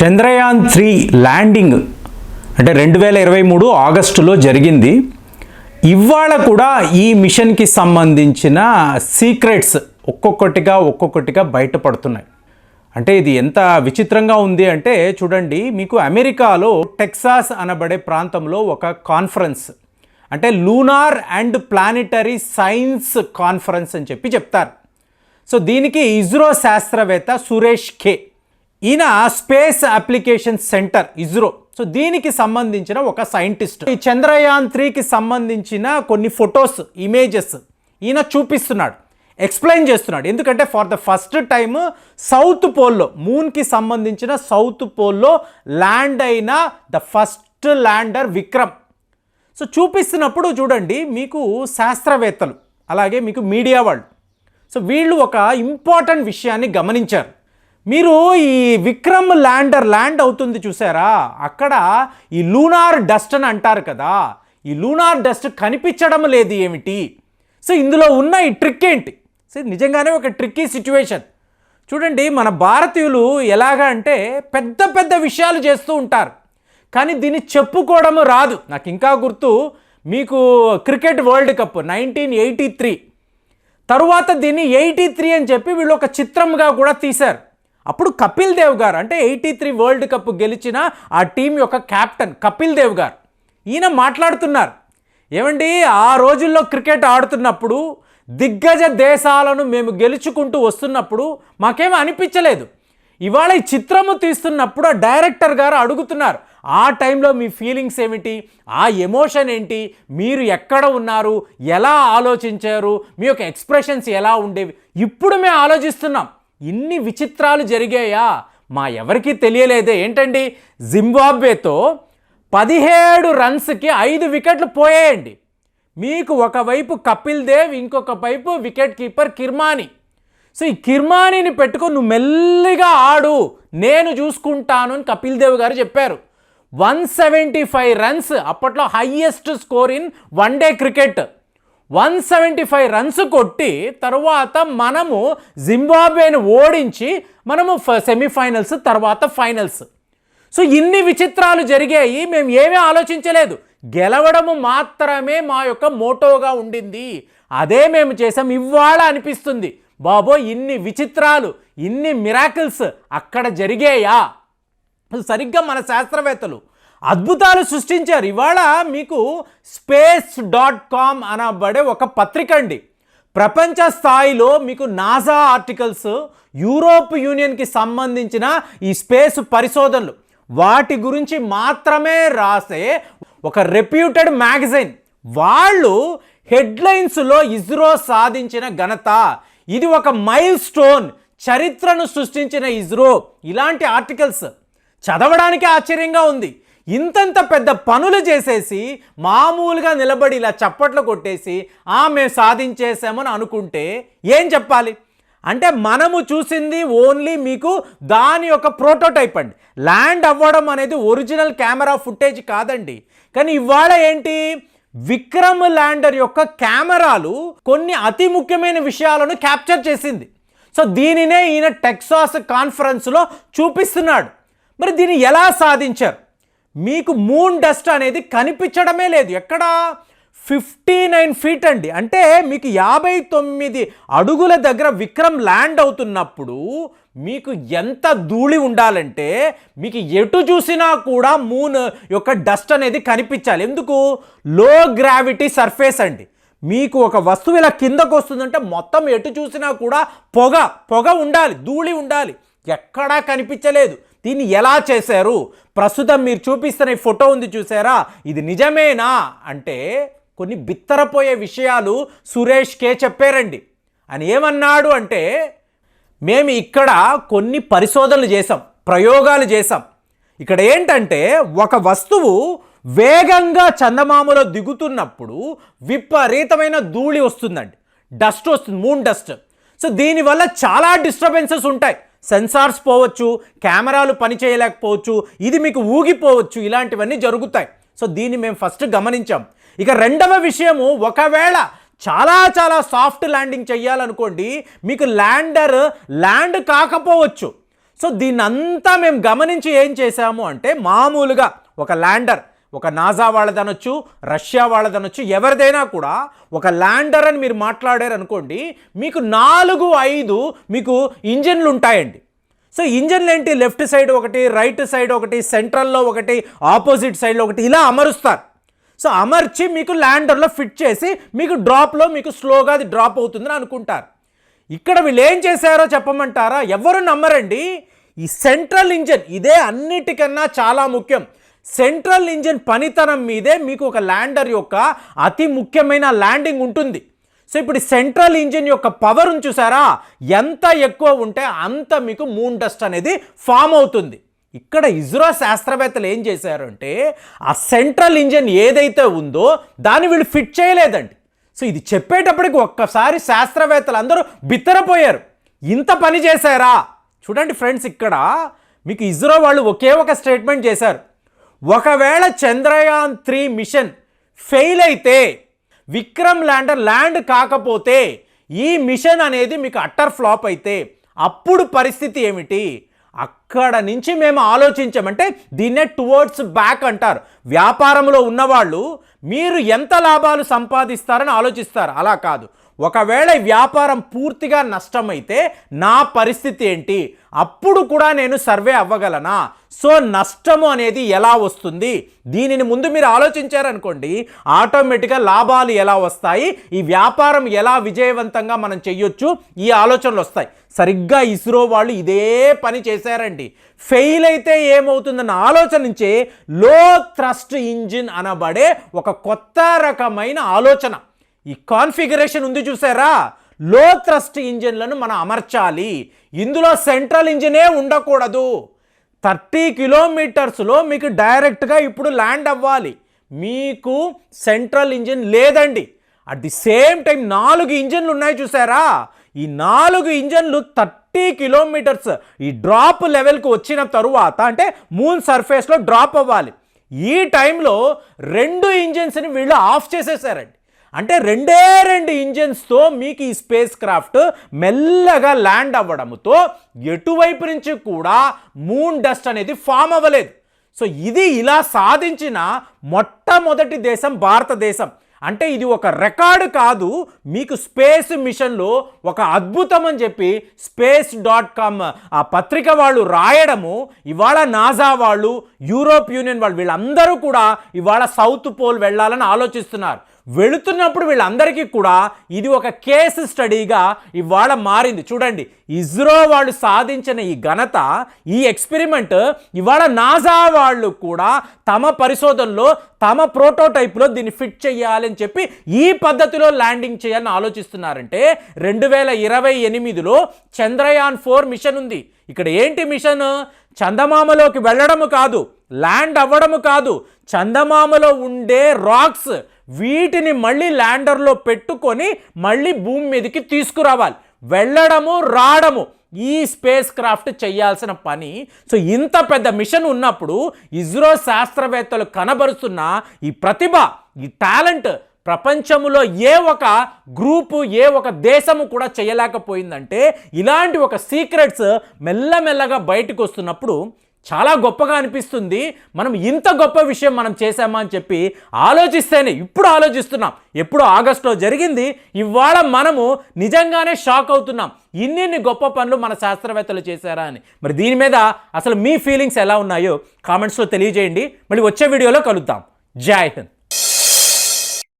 Chandrayaan three landing అంటే రెండు వేల ఇరవై మూడు ఆగస్టులో జరిగింది. ఇవాళ కూడా ఈ మిషన్కి సంబంధించిన సీక్రెట్స్ ఒక్కొక్కటిగా ఒక్కొక్కటిగా బయటపడుతున్నాయి. అంటే ఇది ఎంత విచిత్రంగా ఉంది అంటే చూడండి మీకు అమెరికాలో టెక్సాస్ అనబడే ప్రాంతంలో ఒక కాన్ఫరెన్స్ అంటే lunar and planetary science conference అని చెప్పి చెప్తారు. సో దీనికి ఇస్రో శాస్త్రవేత్త సురేష్ కే ఈయన space application centre ISRO so దీనికి సంబంధించిన ఒక సైంటిస్ట్. ఈ చంద్రయాన్ త్రీకి సంబంధించిన కొన్ని ఫొటోస్ ఇమేజెస్ ఈయన చూపిస్తున్నాడు. ఎక్స్ప్లెయిన్ చేస్తున్నాడు. ఎందుకంటే for the first time south పోల్లో మూన్కి సంబంధించిన సౌత్ పోల్లో ల్యాండ్ అయిన the first lander Vikram. So చూపిస్తున్నప్పుడు చూడండి మీకు శాస్త్రవేత్తలు అలాగే మీకు మీడియా వాళ్ళు. సో వీళ్ళు ఒక ఇంపార్టెంట్ విషయాన్ని గమనించారు. మీరు ఈ విక్రమ్ ల్యాండర్ ల్యాండ్ అవుతుంది చూసారా? అక్కడ ఈ లూనార్ డస్ట్ అని అంటారు కదా. ఈ లూనార్ డస్ట్ కనిపించడం లేదు ఏమిటి? సో ఇందులో ఉన్న ఈ ట్రిక్ ఏంటి? సో నిజంగానే ఒక ట్రిక్కీ సిచ్యువేషన్. చూడండి మన భారతీయులు ఎలాగా అంటే పెద్ద పెద్ద విషయాలు చేస్తూ ఉంటారు. కానీ దీన్ని చెప్పుకోవడం రాదు. నాకు ఇంకా గుర్తు మీకు cricket world cup nineteen eighty three. తరువాత దీన్ని ఎయిటీ త్రీ అని చెప్పి వీళ్ళు ఒక చిత్రంగా కూడా తీశారు. అప్పుడు కపిల్ దేవ్ గారు అంటే ఎయిటీ త్రీ వరల్డ్ కప్ గెలిచిన ఆ టీం యొక్క కెప్టెన్ కపిల్ దేవ్ గారు ఈయన మాట్లాడుతున్నారు. ఏమండి ఆ రోజుల్లో క్రికెట్ ఆడుతున్నప్పుడు దిగ్గజ దేశాలను మేము గెలుచుకుంటూ వస్తున్నప్పుడు మాకేమీ అనిపించలేదు. ఇవాళ ఈ చిత్రము తీస్తున్నప్పుడు ఆ డైరెక్టర్ గారు అడుగుతున్నారు ఆ టైంలో మీ ఫీలింగ్స్ ఏమిటి? ఆ ఎమోషన్ ఏంటి? మీరు ఎక్కడ ఉన్నారు? ఎలా ఆలోచించారు? మీ యొక్క ఎక్స్ప్రెషన్స్ ఎలా ఉండేవి? ఇప్పుడు మేము ఆలోచిస్తున్నాం. ఇన్ని విచిత్రాలు జరిగాయా? మా ఎవరికీ తెలియలేదే. ఏంటండి? జింబాబ్వేతో పదిహేడు రన్స్కి ఐదు వికెట్లు పోయేయండి. మీకు ఒకవైపు కపిల్ దేవ్ ఇంకొక వైపు వికెట్ కీపర్ కిర్మాని. సో ఈ కిర్మానీని పెట్టుకొని నువ్వు మెల్లిగా ఆడు నేను చూసుకుంటాను అని కపిల్ దేవ్ గారు చెప్పారు. వన్ సెవెంటీ ఫైవ్ రన్స్ అప్పట్లో highest score in one day cricket. One seventy five runs కొట్టి తర్వాత మనము జింబాబ్వేను ఓడించి మనము సెమీఫైనల్స్ తర్వాత ఫైనల్స్. సో ఇన్ని విచిత్రాలు జరిగాయి మేము ఏమీ ఆలోచించలేదు. గెలవడము మాత్రమే మా యొక్క మోటోగా ఉండింది. అదే మేము చేసాం ఇవాళ అనిపిస్తుంది. బాబో ఇన్ని విచిత్రాలు ఇన్ని మిరాకిల్స్ అక్కడ జరిగాయా? సరిగ్గా మన శాస్త్రవేత్తలు అద్భుతాలు సృష్టించారు. ఇవాళ మీకు స్పేస్ డాట్ కామ్ అనబడే ఒక పత్రిక అండి. ప్రపంచ స్థాయిలో మీకు నాసా ఆర్టికల్స్ యూరోప్ యూనియన్కి సంబంధించిన ఈ స్పేస్ పరిశోధనలు వాటి గురించి మాత్రమే రాసే ఒక రెప్యూటెడ్ మ్యాగజైన్ వాళ్ళు హెడ్లైన్స్లో ఇస్రో సాధించిన ఘనత. ఇది ఒక మైల్ స్టోన్ చరిత్రను సృష్టించిన ఇస్రో. ఇలాంటి ఆర్టికల్స్ చదవడానికి ఆశ్చర్యంగా ఉంది. ఇంతంత పెద్ద పనులు చేసేసి మామూలుగా నిలబడి ఇలా చప్పట్లు కొట్టేసి ఆ మేము సాధించేసామని అనుకుంటే ఏం చెప్పాలి? అంటే మనము చూసింది ఓన్లీ మీకు దాని యొక్క ప్రోటోటైప్ అండి. ల్యాండ్ అవ్వడం అనేది ఒరిజినల్ కెమెరా ఫుటేజ్ కాదండి. కానీ ఇవాళ ఏంటి? విక్రమ్ ల్యాండర్ యొక్క కెమెరాలు కొన్ని అతి ముఖ్యమైన విషయాలను క్యాప్చర్ చేసింది. సో దీనినే ఈయన టెక్సాస్ కాన్ఫరెన్స్లో చూపిస్తున్నాడు. మరి దీన్ని ఎలా సాధించారు? మీకు మూన్ డస్ట్ అనేది కనిపించడమే లేదు. ఎక్కడ? ఫిఫ్టీ నైన్ ఫీట్ అండి. అంటే మీకు యాభై తొమ్మిది అడుగుల దగ్గర విక్రమ్ ల్యాండ్ అవుతున్నప్పుడు మీకు ఎంత ధూళి ఉండాలంటే మీకు ఎటు చూసినా కూడా మూన్ యొక్క డస్ట్ అనేది కనిపించాలి. ఎందుకు? లో గ్రావిటీ సర్ఫేస్ అండి. మీకు ఒక వస్తువు ఇలా కిందకు వస్తుందంటే మొత్తం ఎటు చూసినా కూడా పొగ పొగ ఉండాలి ధూళి ఉండాలి. ఎక్కడా కనిపించలేదు. దీన్ని ఎలా చేశారు? ప్రస్తుతం మీరు చూపిస్తున్న ఈ ఫోటో ఉంది చూసారా? ఇది నిజమేనా? అంటే కొన్ని బిత్తరపోయే విషయాలు సురేష్కే చెప్పారండి. అని ఏమన్నాడు అంటే మేము ఇక్కడ కొన్ని పరిశోధనలు చేసాం ప్రయోగాలు చేసాం ఇక్కడ ఏంటంటే ఒక వస్తువు వేగంగా చందమామలో దిగుతున్నప్పుడు విపరీతమైన ధూళి వస్తుందండి. డస్ట్ వస్తుంది మూన్ డస్ట్. సో దీనివల్ల చాలా డిస్టర్బెన్సెస్ ఉంటాయి. సెన్సార్స్ పోవచ్చు కెమెరాలు పని చేయలేకపోవచ్చు ఇది మీకు ఊగిపోవచ్చు ఇలాంటివన్నీ జరుగుతాయి. సో దీన్ని మేము ఫస్ట్ గమనించాం. ఇక రెండవ విషయము ఒకవేళ చాలా చాలా సాఫ్ట్ ల్యాండింగ్ చేయాలనుకోండి మీకు ల్యాండర్ ల్యాండ్ కాకపోవచ్చు. సో దీన్నంతా మేము గమనించి ఏం చేశాము అంటే మామూలుగా ఒక ల్యాండర్. ఒక నాజా వాళ్ళదనొచ్చు రష్యా వాళ్ళదనొచ్చు ఎవరిదైనా కూడా ఒక ల్యాండర్ అని మీరు మాట్లాడారు అనుకోండి మీకు నాలుగు ఐదు మీకు ఇంజన్లు ఉంటాయండి సో ఇంజన్లు ఏంటి లెఫ్ట్ సైడ్ ఒకటి రైట్ సైడ్ ఒకటి సెంట్రల్లో ఒకటి ఆపోజిట్ సైడ్లో ఒకటి ఇలా అమరుస్తారు. సో అమర్చి మీకు ల్యాండర్లో ఫిట్ చేసి మీకు డ్రాప్లో మీకు స్లోగా అది డ్రాప్ అవుతుందని అనుకుంటారు. ఇక్కడ వీళ్ళు ఏం చేశారో చెప్పమంటారా? ఎవరు నమ్మరండి? ఈ సెంట్రల్ ఇంజన్ ఇదే అన్నిటికన్నా చాలా ముఖ్యం. సెంట్రల్ ఇంజన్ పనితనం మీదే మీకు ఒక ల్యాండర్ యొక్క అతి ముఖ్యమైన ల్యాండింగ్ ఉంటుంది. సో ఇప్పుడు సెంట్రల్ ఇంజిన్ యొక్క పవర్ చూసారా? ఎంత ఎక్కువ ఉంటే అంత మీకు మూన్ డస్ట్ అనేది ఫామ్ అవుతుంది. ఇక్కడ ఇజ్రో శాస్త్రవేత్తలు ఏం చేశారంటే ఆ సెంట్రల్ ఇంజిన్ ఏదైతే ఉందో దాన్ని వీళ్ళు ఫిట్ చేయలేదండి. సో ఇది చెప్పేటప్పటికి ఒక్కసారి శాస్త్రవేత్తలు అందరూ బిత్తరపోయారు. ఇంత పని చేశారా? చూడండి ఫ్రెండ్స్ ఇక్కడ మీకు ఇజ్రో వాళ్ళు ఒకే ఒక స్టేట్మెంట్ చేశారు. ఒకవేళ చంద్రయాన్ త్రీ మిషన్ ఫెయిల్ అయితే విక్రమ్ ల్యాండర్ ల్యాండ్ కాకపోతే ఈ మిషన్ అనేది మీకు అట్టర్ ఫ్లాప్ అయితే అప్పుడు పరిస్థితి ఏమిటి? అక్కడ నుంచి మేము ఆలోచించామంటే దీన్నే టువర్డ్స్ బ్యాక్ అంటారు. వ్యాపారంలో ఉన్నవాళ్ళు మీరు ఎంత లాభాలు సంపాదిస్తారని ఆలోచిస్తారు. అలా కాదు. ఒకవేళ వ్యాపారం పూర్తిగా నష్టమైతే నా పరిస్థితి ఏంటి? అప్పుడు కూడా నేను సర్వే అవ్వగలనా? సో నష్టము అనేది ఎలా వస్తుంది? దీనిని ముందు మీరు ఆలోచించారనుకోండి ఆటోమేటిక్గా లాభాలు ఎలా వస్తాయి? ఈ వ్యాపారం ఎలా విజయవంతంగా మనం చెయ్యొచ్చు? ఈ ఆలోచనలు వస్తాయి. సరిగ్గా ఇస్రో వాళ్ళు ఇదే పని చేశారండి. ఫెయిల్ అయితే ఏమవుతుందన్న ఆలోచన నుంచే లో థ్రస్ట్ ఇంజిన్ అనబడే ఒక కొత్త రకమైన ఆలోచన. ఈ కాన్ఫిగరేషన్ ఉంది చూసారా? లో థ్రస్ట్ ఇంజిన్లను మనం అమర్చాలి. ఇందులో సెంట్రల్ ఇంజినే ఉండకూడదు. థర్టీ కిలోమీటర్స్లో మీకు డైరెక్ట్గా ఇప్పుడు ల్యాండ్ అవ్వాలి. మీకు సెంట్రల్ ఇంజిన్ లేదండి. అట్ ది సేమ్ టైం నాలుగు ఇంజిన్లు ఉన్నాయి చూసారా? ఈ నాలుగు ఇంజన్లు థర్టీ కిలోమీటర్స్ ఈ డ్రాప్ లెవెల్కి వచ్చిన తరువాత అంటే మూన్ సర్ఫేస్లో డ్రాప్ అవ్వాలి. ఈ టైంలో రెండు ఇంజిన్స్ని వీళ్ళు ఆఫ్ చేసేసారండి. అంటే రెండే రెండు ఇంజన్స్తో మీకు ఈ స్పేస్ క్రాఫ్ట్ మెల్లగా ల్యాండ్ అవ్వడంతో ఎటువైపు నుంచి కూడా మూన్ డస్ట్ అనేది ఫామ్ అవ్వలేదు. సో ఇది ఇలా సాధించిన మొట్టమొదటి దేశం భారతదేశం. అంటే ఇది ఒక రికార్డు కాదు మీకు స్పేస్ మిషన్లో ఒక అద్భుతం అని చెప్పి స్పేస్ డాట్ కామ్ ఆ పత్రిక వాళ్ళు రాయడము ఇవాళ నాజా వాళ్ళు యూరోప్ యూనియన్ వాళ్ళు వీళ్ళందరూ కూడా ఇవాళ సౌత్ పోల్ వెళ్ళాలని ఆలోచిస్తున్నారు. వెళుతున్నప్పుడు వీళ్ళందరికీ కూడా ఇది ఒక కేసు స్టడీగా ఇవాళ మారింది. చూడండి ఇస్రో వాళ్ళు సాధించిన ఈ ఘనత ఈ ఎక్స్పెరిమెంట్ ఇవాళ నాజా వాళ్ళు కూడా తమ పరిశోధనలో తమ ప్రోటోటైప్లో దీన్ని ఫిట్ చేయాలని చెప్పి ఈ పద్ధతిలో ల్యాండింగ్ చేయాలని ఆలోచిస్తున్నారంటే రెండు వేల ఇరవై ఎనిమిదిలో చంద్రయాన్ ఫోర్ మిషన్ ఉంది. ఇక్కడ ఏంటి మిషన్? చందమామలోకి వెళ్ళడము కాదు ల్యాండ్ అవ్వడము కాదు చందమామలో ఉండే రాక్స్ వీటిని మళ్ళీ ల్యాండర్లో పెట్టుకొని మళ్ళీ భూమి మీదకి తీసుకురావాలి. వెళ్ళడము రావడము ఈ స్పేస్ క్రాఫ్ట్ చేయాల్సిన పని. సో ఇంత పెద్ద మిషన్ ఉన్నప్పుడు ఇస్రో శాస్త్రవేత్తలు కనబరుస్తున్న ఈ ప్రతిభ ఈ టాలెంట్ ప్రపంచంలో ఏ ఒక గ్రూపు ఏ ఒక దేశము కూడా చేయలేకపోయిందంటే ఇలాంటి ఒక సీక్రెట్స్ మెల్లమెల్లగా బయటకు వస్తున్నప్పుడు చాలా గొప్పగా అనిపిస్తుంది. మనం ఇంత గొప్ప విషయం మనం చేశామా అని చెప్పి ఆలోచిస్తేనే ఇప్పుడు ఆలోచిస్తున్నాం. ఎప్పుడు ఆగస్టులో జరిగింది. ఇవాళ మనము నిజంగానే షాక్ అవుతున్నాం. ఇన్నిన్ని గొప్ప పనులు మన శాస్త్రవేత్తలు చేశారా అని. మరి దీని మీద అసలు మీ ఫీలింగ్స్ ఎలా ఉన్నాయో కామెంట్స్లో తెలియజేయండి. మళ్ళీ వచ్చే వీడియోలో కలుద్దాం. జై హింద్.